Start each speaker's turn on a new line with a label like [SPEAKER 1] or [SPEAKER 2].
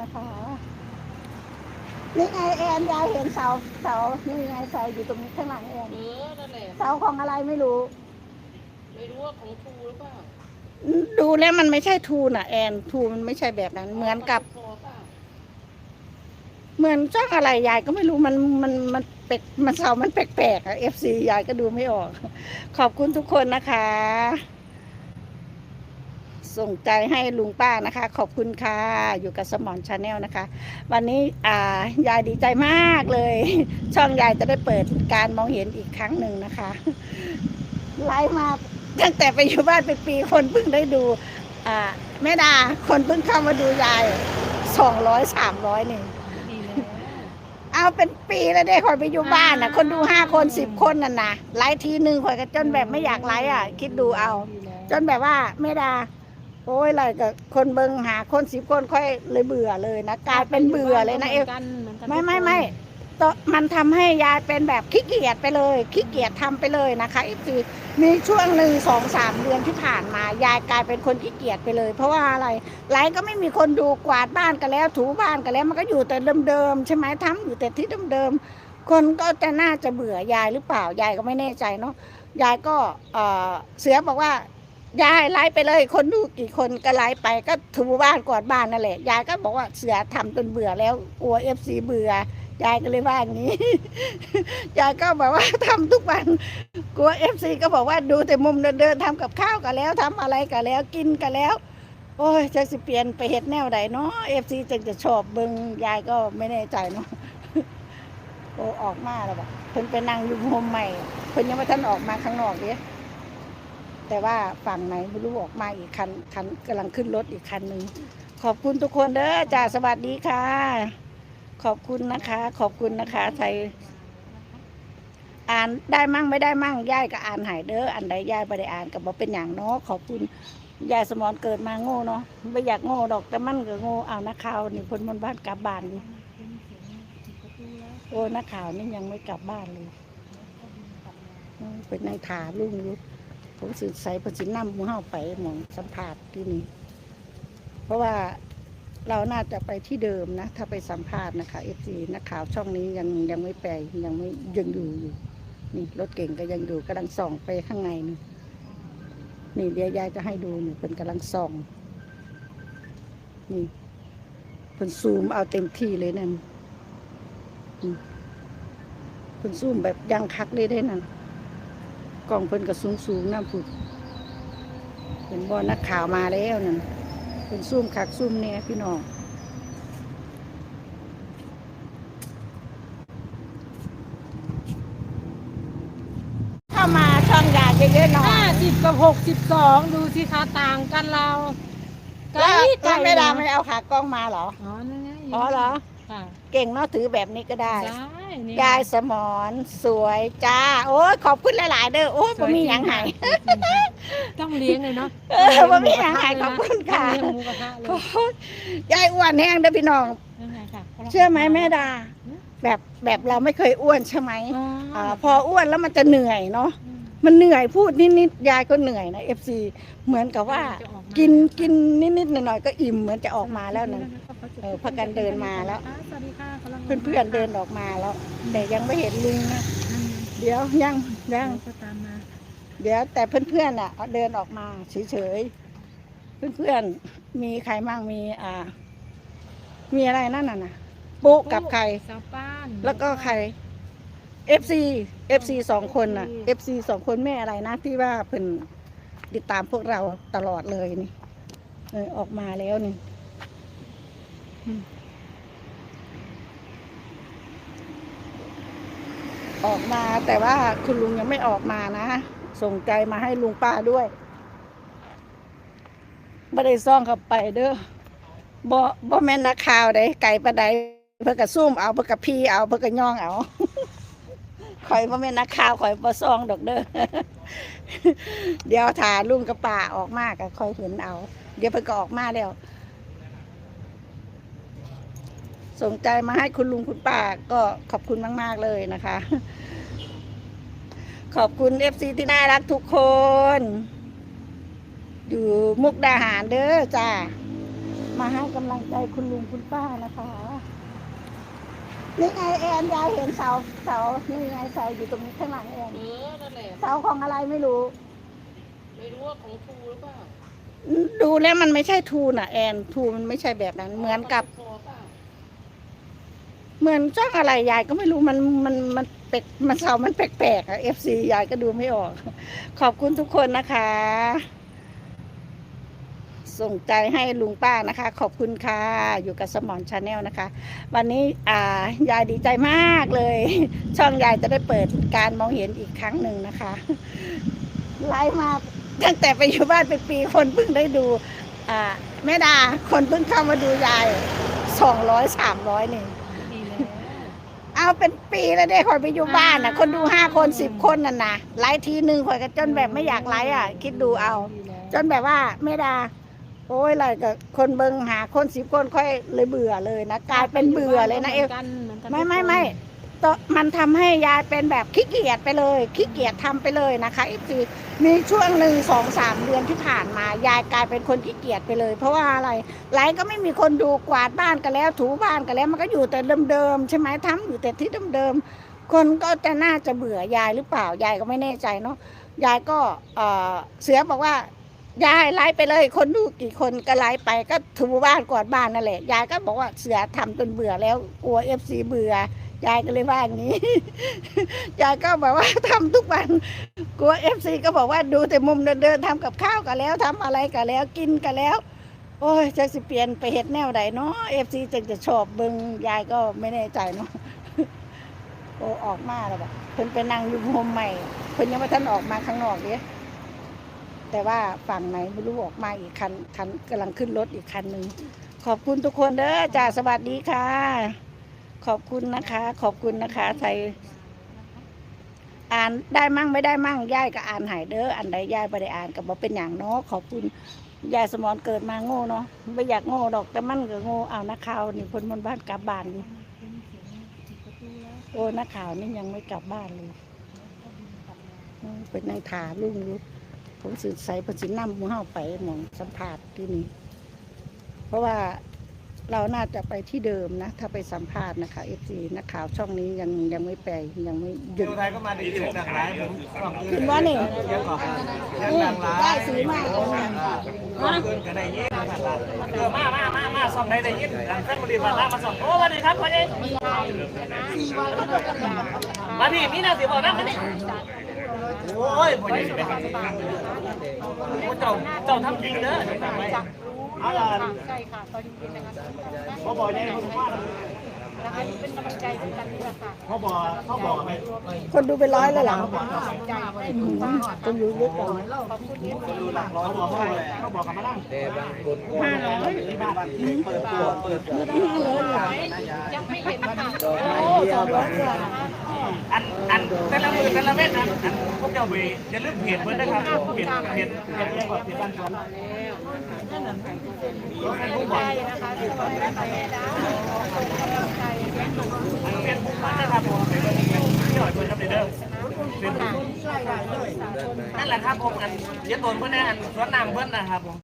[SPEAKER 1] นะคะนี่ไงแอนยายเห็นเสาเสานี่ไงเสาอยู่ตรงนี้ข้างหลังแอน
[SPEAKER 2] เออนั่นแหละ
[SPEAKER 1] เสาของอะไรไม่รู้
[SPEAKER 2] ไม่รู้ว่าของทูหรือเปล่า
[SPEAKER 1] ดูแล้วมันไม่ใช่ทูน่ะแอนทูมันไม่ใช่แบบนั้น เหมือนกับ
[SPEAKER 2] คอเปล่า
[SPEAKER 1] เหมือนจ้องอะไรยายก็ไม่รู้มันมันมันแปลกมันเสามันแปลกๆอะเอฟซียายก็ดูไม่ออก ขอบคุณทุกคนนะคะ ส่งใจให้ลุงป้านะคะ ขอบคุณค่ะ อยู่กับสมอนชาแนลนะคะ วันนี้อ่ายายดีใจมากเลย ช่องยายจะได้เปิดการมองเห็นอีกครั้งหนึ่งนะคะไลฟ์มาตั้งแต่ไปอยู่บ้านเป็นปีคนเพิ่งได้ดูอ่าแม่ดาคนเพิ่งเข้ามาดูยายสองร้อยสามร้อยนี่
[SPEAKER 2] ดีแล้ว
[SPEAKER 1] เอาเป็นปีแล้วเด้คอยไปอยู่บ้านนะคนดูห้าคนสิบคนน่ะนะไลฟ์ทีหนึ่งคอยก็จนแบบไม่อยากไลฟ์อะ คิดดูเอา
[SPEAKER 2] ดีแล้ว
[SPEAKER 1] จนแบบว่าไม่ดาโอ้ยอะไรกับคนเบิงหาคนสิบคนค่อยเลยเบื่อเลยนะกลายเป็นเบื่อเลยนะเอฟ
[SPEAKER 2] หมืกัหอนกัน
[SPEAKER 1] ไม่ไม่ไม่ตมันทำให้ยายเป็นแบบขี้เกียจไปเลยขี้เกียจทำไปเลยนะคะอีซีมีช่วงหนึ่งสองสามเดือนที่ผ่านมายายกลายเป็นคนขี้เกียจไปเลย เพราะว่าอะไรไลฟ์ก็ไม่มีคนดูกวาดบ้านกันแล้ว ถูบ้านกันแล้วมันก็อยู่แต่เดิมๆใช่ไหมทำอยู่แต่ที่เดิมๆคนก็จะน่าจะเบื่อยายหรือเปล่ายายก็ไม่แน่ใจเนาะยายก็เอ่อเสือบอกว่า ยายไลฟ์ไปเลย คนดูกี่คนก็ไลฟ์ไปก็ถูบ้านกวาดบ้านนั่นแหละ ยายก็บอกว่าเสือทำจนเบื่อแล้วกลัวเอฟซีเบื่อยายก็เลยว่าอย่างนี้ ยายก็บอกว่าทำทุกวันกลัวเอฟซีก็บอกว่าดูแต่มุมเดินๆทำกับข้าวกันแล้วทำอะไรกันแล้วกินกันแล้ว โอ้ยจะสิเปลี่ยนไปเฮ็ดแนวใดเนาะเอฟซีจึงจะชอบเบิงยายก็ไม่แน่ใจเนาะโอ้ออกมาแล้วบอกเพิ่นไปนั่งอยู่โฮมใหม่เพิ่นยังไม่ทันออกมาข้างนอกเด้ แต่ว่าฝั่งไหนไม่รู้ออกมาอีกคันคันกำลังขึ้นรถอีกคันหนึ่งขอบคุณทุกคนเด้อจ้าสวัสดีค่ะ ขอบคุณนะคะ ขอบคุณนะคะไทยอ่านได้มั่งไม่ได้มั่งยายก็อ่านหายเด้ออันใดยายไม่ได้อ่านก็บอเป็นอย่างเนาะขอบคุณยายสมอนเกิดมาโง่เนาะไม่อยากโง่ดอกแต่มันก็โง่เอานักข่าวนี่คนบนบ้านกลับบ้านโอ้นักข่าวนี่ยังไม่กลับบ้านเลยเป็นนางถาลุงอยู่ ผมสิใส่ประสินนำหมูเฮาไปหมองสัมผัสที่นี่ เพราะว่าเราน่าจะไปที่เดิมนะ ถ้าไปสัมภาษณ์นะคะเอฟซีนักข่าวช่องนี้ยังยังไม่แปยังไม่ยังอยู่อยู่ นี่รถเก่งก็ยังอยู่กำลังส่องไปข้างในนี่นี่เดี๋ยวยายจะให้ดูนี่เป็นกำลังส่อง นี่เป็นซูมเอาเต็มที่เลยนั่นเป็นซูมแบบยังคักเลยได้นั่น กล้องเพิ่นก็สูงสูงๆน้ำผุดเห็นบอนักข่าวมาแล้วนั่นเป็นซุ่มคักซุ่มเนี่ยพี่น้องเข้ามาช่องยาเยอะๆหน่อ
[SPEAKER 2] ห้ายสิบกับหกสิบสองดูสิคะต่างกันเราไกล
[SPEAKER 1] แล้ว
[SPEAKER 2] ไกล
[SPEAKER 1] แล้วไม่ดาไม่เอาขากล้องมาเหรอ
[SPEAKER 2] อ๋อนั่นไง
[SPEAKER 1] อ๋อเหรอ
[SPEAKER 2] ค่ะ
[SPEAKER 1] เก่งเนาะถือแบบนี้ก็ได้
[SPEAKER 2] ได้นี่
[SPEAKER 1] ยายสมอนสวยจ้า โอ้ยขอบคุณหลาย ๆ เด้อโอ้ยผมมีหยังใหาย
[SPEAKER 2] ต้องเลี้ยงเลยเนาะ
[SPEAKER 1] เออบ่มีอาหารขอบคุณค่ะ
[SPEAKER 2] ต้องเลี้ยงหมูกระทะเลย
[SPEAKER 1] ยายอ้วนแห้งเด้อพี่น้อง
[SPEAKER 2] นั่นไงค่ะ
[SPEAKER 1] เชื่อไหมแม่ดา แบบแบบเราไม่เคยอ้วนใช่ไหม
[SPEAKER 2] อ๋อ
[SPEAKER 1] อ่าพออ้วนแล้วมันจะเหนื่อยเนาะ
[SPEAKER 2] อื ม
[SPEAKER 1] มันเหนื่อยพูดนิดๆยายก็เหนื่อยนะเอฟซีเหมือนกับว่า
[SPEAKER 2] จะออกมา
[SPEAKER 1] กินกินนิดๆหน่อยๆก็อิ่มเหมือนจะออกมาแล้วนะเออพากันเดินมาแล้ว
[SPEAKER 2] สวัสดีค่ะกำลัง
[SPEAKER 1] เพื่อนๆเดินออกมาแล้วแต่ยังไม่เห็นลุงนะเดี๋ยวยังยัง
[SPEAKER 2] ก็ตามมา
[SPEAKER 1] เดี๋ยวแต่เพื่อนๆอะเดินออกมาเฉยๆเพื่อนๆมีใครมั่งมีอ่า มีอะไรนั่นน่ะนะปุ๊กับใคร
[SPEAKER 2] สาวป้าน
[SPEAKER 1] แ FC FC สองคนน่ะ FC สองคนแม่อะไรนะที่ว่าเพิ่นติดตามพวกเราตลอดเลยนี่เออออกมาแล้วนี่ออกมาแต่ว่าคุณลุงยังไม่ออกมานะ ส่งใจมาให้ลุงป้าด้วยไม่ได้ซ่องเข้าไปเด้อบ่บ่แม่นนักข่าวใดไก่ปะใดเพื่อกระซุ่มเอาเพื่อกระพี่เอาเพื่อกระย่องเอา ข่อยบ่อแม่นักข่าวข่อยบ่ซองดอกเด้อเดี๋ยวถ่าลุงกับป่าออกมาก็ค่อยเห็นเอา เดี๋ยวเพิ่นก็ออกมาแล้วส่งใจมาให้คุณลุงคุณป้าก็ขอบคุณมาก ๆ เลยนะคะ ขอบคุณเอฟซีที่น่ารักทุกคน อยู่มุกดาหารเด้อจ้ามาให้กำลังใจคุณลุงคุณป้านะคะ นี่ไงแอนยายเห็นเสาเสานี่ไงเสาอยู่ตรงนี้ข้างหลังแอน
[SPEAKER 2] เออนั่นแหละ
[SPEAKER 1] เสาของอะไรไม่รู้
[SPEAKER 2] ไม่รู้ว่าของทูหรือเปล่า
[SPEAKER 1] ดูแล้วมันไม่ใช่ทูน่ะแอนทูมันไม่ใช่แบบนั้น เหมือนกับ
[SPEAKER 2] พอเปล่า
[SPEAKER 1] เหมือนจ้องอะไรยายก็ไม่รู้มันมันมันแปลกมันเสามันแปลกๆอะเอฟซียายก็ดูไม่ออก ขอบคุณทุกคนนะคะ ส่งใจให้ลุงป้านะคะ ขอบคุณค่ะ อยู่กับสมอนชาแนลนะคะ วันนี้อ่ายายดีใจมากเลย ช่องยายจะได้เปิดการมองเห็นอีกครั้งหนึ่งนะคะไลฟ์มาตั้งแต่ไปอยู่บ้านเป็นปีคนเพิ่งได้ดูอ่าแม่ดาคนเพิ่งเข้ามาดูยายสองร้อยสามร้อยนี่
[SPEAKER 2] ดีแล้ว
[SPEAKER 1] เอาเป็นปีแล้วเด้คอยไปอยู่บ้านนะคนดูห้าคนสิบคนน่ะนะไลฟ์ทีหนึ่งคอยก็จนแบบไม่อยากไลฟ์อะ คิดดูเอา
[SPEAKER 2] ดีแล้ว
[SPEAKER 1] จนแบบว่าไม่ดา โอ้ยอะไรกับคนเบิงหาคนสิบคนค่อยเลยเบื่อเลยนะกลายเป็นเบื่อเลยนะเอฟ
[SPEAKER 2] หมืกัหมือนกัน
[SPEAKER 1] ไม่
[SPEAKER 2] ทุก
[SPEAKER 1] ไม่
[SPEAKER 2] คน
[SPEAKER 1] ไม่ตมันทำให้ยายเป็นแบบขี้เกียจไปเลยขี้เกียจทำไปเลยนะคะเอฟซีมีช่วงหนึ่งสองสามเดือนที่ผ่านมายายกลายเป็นคนขี้เกียจไปเลย เพราะว่าอะไรไลฟ์ก็ไม่มีคนดูกวาดบ้านกันแล้ว ถูบ้านกันแล้วมันก็อยู่แต่เดิมๆใช่ไหมทำอยู่แต่ที่เดิมๆคนก็จะน่าจะเบื่อยายหรือเปล่ายายก็ไม่แน่ใจเนาะยายก็เอ่อเสือบอกว่า ยายไลฟ์ไปเลย คนดูกี่คนก็ไลฟ์ไปก็ถูบ้านกวาดบ้านนั่นแหละ ยายก็บอกว่าเสือทำจนเบื่อแล้วกลัวเอฟซีเบื่อยายก็เลยว่าอย่างนี้ ยายก็บอกว่าทำทุกวันกลัวเอฟซีก็บอกว่าดูแต่มุมเดินๆทำกับข้าวกันแล้วทำอะไรกันแล้วกินกันแล้ว โอ้ยจะสิเปลี่ยนไปเฮ็ดแนวใดเนาะเอฟซีจึงจะชอบเบิงยายก็ไม่แน่ใจเนาะโอ้ออกมาแล้วแบบเพิ่นไปนั่งอยู่โฮมใหม่เพิ่นยังไม่ทันออกมาข้างนอกเด้ แต่ว่าฝั่งไหนไม่รู้ออกมาอีกคันคันกำลังขึ้นรถอีกคันหนึ่งขอบคุณทุกคนเด้อจ้าสวัสดีค่ะ ขอบคุณนะคะ ขอบคุณนะคะไทยอ่านได้มั่งไม่ได้มั่งยายก็อ่านหายเด้ออันใดยายไม่ได้อ่านก็บอกเป็นอย่างเนาะขอบคุณยายสมอนเกิดมาโง่เนาะไม่อยากโง่ดอกแต่มันก็โง่เอานักข่าวนี่คนบนบ้านกลับบ้านอยู่โอ้นักข่าวนี่ยังไม่กลับบ้านเลยเป็นนางถาลุงอยู่ ผมสื่อใส่ประสินนำหมูเฮาไปหมองสัมผัสที่นี่เพราะว่าเราน่าจะไปที่เดิมนะ ถ้าไปสัมภาษณ์นะคะเอฟซีนักข่าวช่องนี้ยังยังไม่ไปยังไม่หยุด
[SPEAKER 3] ดูไทยก็มาดีเสียงดังหลายผมชอบ
[SPEAKER 1] เห็นว่านี่
[SPEAKER 3] เสียงก่อนเสียง
[SPEAKER 1] นี่
[SPEAKER 3] ดังหลาย
[SPEAKER 1] ได้สีมากเลยนะ
[SPEAKER 3] มาเกินก็ได้ยินนะครับเออมามามามาส่องได้ได้ยินหลังเครื่องบริบาลมาส่องโอ้สวัสดีครับพ่อเองมาพี่มีหน้าสิบอกนะมาดิ โอ้ยพ่อเองเป็นเจ้าเจ้าทำจริงเด้อเอาล่ะ
[SPEAKER 2] ใช่ค่ะตอนนี้นะคะ
[SPEAKER 3] พ่อบอกยังคุณว่า
[SPEAKER 2] นะคะเป็นกำลังใจด้วยกันนี่แหละค่ะ
[SPEAKER 3] พ่อบอกพ่อบอกไป
[SPEAKER 1] คนดูเป็นร้อยเลยเหรอ
[SPEAKER 2] กำลังใจให้
[SPEAKER 1] อืมคนดูเยอะจัง
[SPEAKER 2] ขอบคุณเอฟซี
[SPEAKER 3] เขาบอกเขาเลยเขาบอกกันมานั่ง
[SPEAKER 1] ห้าร้อย
[SPEAKER 3] ที่บ้านเปิดตัวเปิด
[SPEAKER 1] ไม่ได้ห้าร้อยเหรอ
[SPEAKER 2] ยังไม่เห็นค่ะ
[SPEAKER 1] โอ้สองร้อยกว่า
[SPEAKER 3] อันอันแต่ละมือแต่ละเม็ดนะอันพวกเจ้าเวอย่าลืมเพจเพื่อนนะครับเพจเพจเพจเรียกว่าเพจบ้านชนเป็นผู้บอก
[SPEAKER 2] นะคะทุกคนนะคะกำลังใจ
[SPEAKER 3] เป็นผู้บ้านนะครับผมเป็นวันนี้ที่หน่อยเพื่นครับเด้อเป็นนั่นแหละครับผมอันเดี๋ยวตนเพื่อนนะอันสวนน้ำเพื่อนนะครับผม